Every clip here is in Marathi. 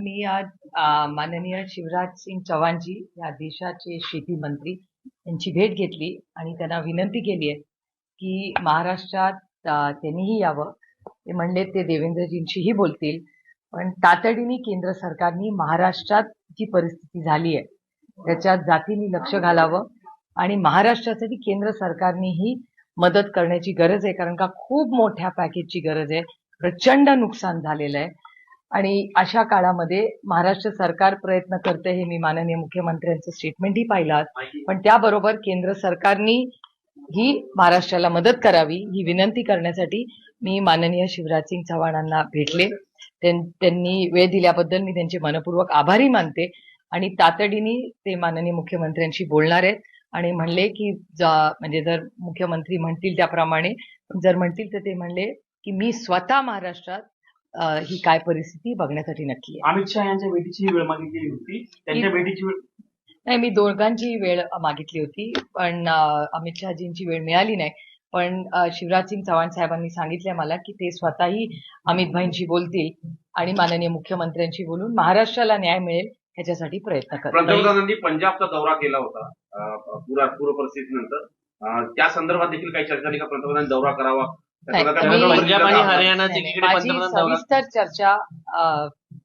मी आज माननीय शिवराज सिंग चव्हाणजी या देशाचे शेती मंत्री यांची भेट घेतली आणि त्यांना विनंती केली आहे की महाराष्ट्रात त्यांनीही यावं. ते म्हणले ते देवेंद्रजींशीही बोलतील. पण तातडीने केंद्र सरकारने महाराष्ट्रात जी परिस्थिती झाली आहे त्याच्यात जातीने लक्ष घालावं आणि महाराष्ट्रासाठी केंद्र सरकारनेही मदत करण्याची गरज आहे. कारण का खूप मोठ्या पॅकेजची गरज आहे. प्रचंड नुकसान झालेलं आहे. आणि अशा काळामध्ये महाराष्ट्र सरकार प्रयत्न करते हे मी माननीय मुख्यमंत्र्यांचं स्टेटमेंटही पाहिलं आज. पण त्याबरोबर केंद्र सरकारनी ही महाराष्ट्राला मदत करावी ही विनंती करण्यासाठी मी माननीय शिवराजसिंग चव्हाणांना भेटले त्यां- त्यांनी वेळ दिल्याबद्दल मी त्यांचे मनपूर्वक आभारी मानते आणि तातडीने ते माननीय मुख्यमंत्र्यांशी बोलणार आहेत आणि म्हणले की जा- म्हणजे जर मुख्यमंत्री म्हणतील त्याप्रमाणे जर म्हणतील तर ते म्हणले की मी स्वतः महाराष्ट्रात ही काय परिस्थिती बघण्यासाठी नक्की आहे. अमित शहा यांच्या भेटीची वेळ मागितली होती. त्यांच्या भेटीची वेळ नाही मी दोघांची वेळ मागितली होती पण अमित शहाजींची वेळ मिळाली नाही. पण शिवराज सिंग चव्हाण साहेबांनी सांगितलंय मला की ते स्वतःही अमित भाईंशी बोलतील आणि माननीय मुख्यमंत्र्यांशी बोलून महाराष्ट्राला न्याय मिळेल ह्याच्यासाठी प्रयत्न पंतप्रधानांनी पंजाबचा दौरा केला होता पूर पूर परिस्थितीनंतर त्या संदर्भात देखील काही चर्चा झाली का पंतप्रधानांनी दौरा करावा पंजाब आणि हरियाणाचे सविस्तर चर्चा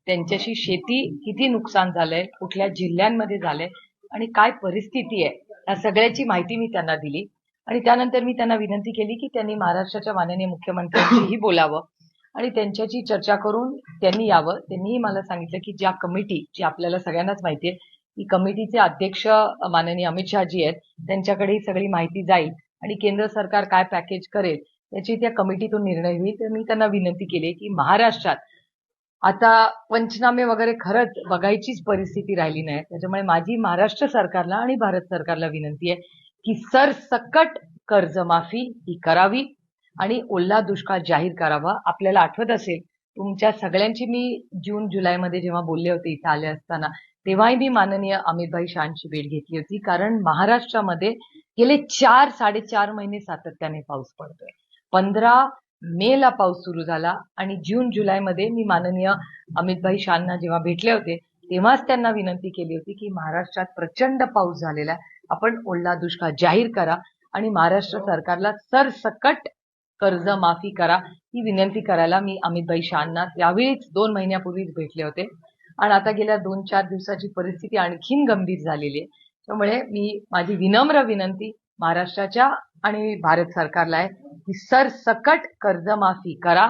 त्यांच्याशी शेती किती नुकसान झालंय कुठल्या जिल्ह्यांमध्ये झालंय आणि काय परिस्थिती आहे या सगळ्याची माहिती मी त्यांना दिली. आणि त्यानंतर मी त्यांना विनंती केली की त्यांनी महाराष्ट्राच्या माननीय मुख्यमंत्र्यांशीही बोलावं आणि त्यांच्याशी चर्चा करून त्यांनी यावं. त्यांनीही मला सांगितलं की ज्या कमिटी जी आपल्याला सगळ्यांनाच माहिती आहे की कमिटीचे अध्यक्ष माननीय अमित शहाजी आहेत त्यांच्याकडे ही सगळी माहिती जाईल आणि केंद्र सरकार काय पॅकेज करेल याची त्या कमिटीतून निर्णय होईल. तर मी त्यांना विनंती केली की महाराष्ट्रात आता पंचनामे वगैरे खरंच बघायचीच परिस्थिती राहिली नाही. त्याच्यामुळे माझी महाराष्ट्र सरकारला आणि भारत सरकारला विनंती आहे की सरसकट कर्जमाफी ही करावी आणि ओल्ला दुष्काळ जाहीर करावा. आपल्याला आठवत असेल तुमच्या सगळ्यांची मी जून जुलैमध्ये जेव्हा बोलले होते इथे आले असताना तेव्हाही मी माननीय अमितभाई शहांची भेट घेतली होती. कारण महाराष्ट्रामध्ये गेले चार साडेचार महिने सातत्याने पाऊस पडतोय. पंधरा मेला पाऊस सुरू झाला आणि जून जुलैमध्ये मी माननीय अमितभाई शांना जेव्हा भेटले होते तेव्हाच त्यांना विनंती केली होती की महाराष्ट्रात प्रचंड पाऊस झालेला आहे. आपण ओला दुष्काळ जाहीर करा आणि महाराष्ट्र सरकारला सरसकट कर्ज माफी करा ही विनंती करायला मी अमितभाई शांना त्यावेळीच दोन महिन्यापूर्वीच भेटले होते. आणि आता गेल्या दोन चार दिवसाची परिस्थिती आणखीन गंभीर झालेली आहे. त्यामुळे मी माझी विनम्र विनंती महाराष्ट्राच्या आणि भारत सरकारला आहे. की सरसकट कर्जमाफी करा.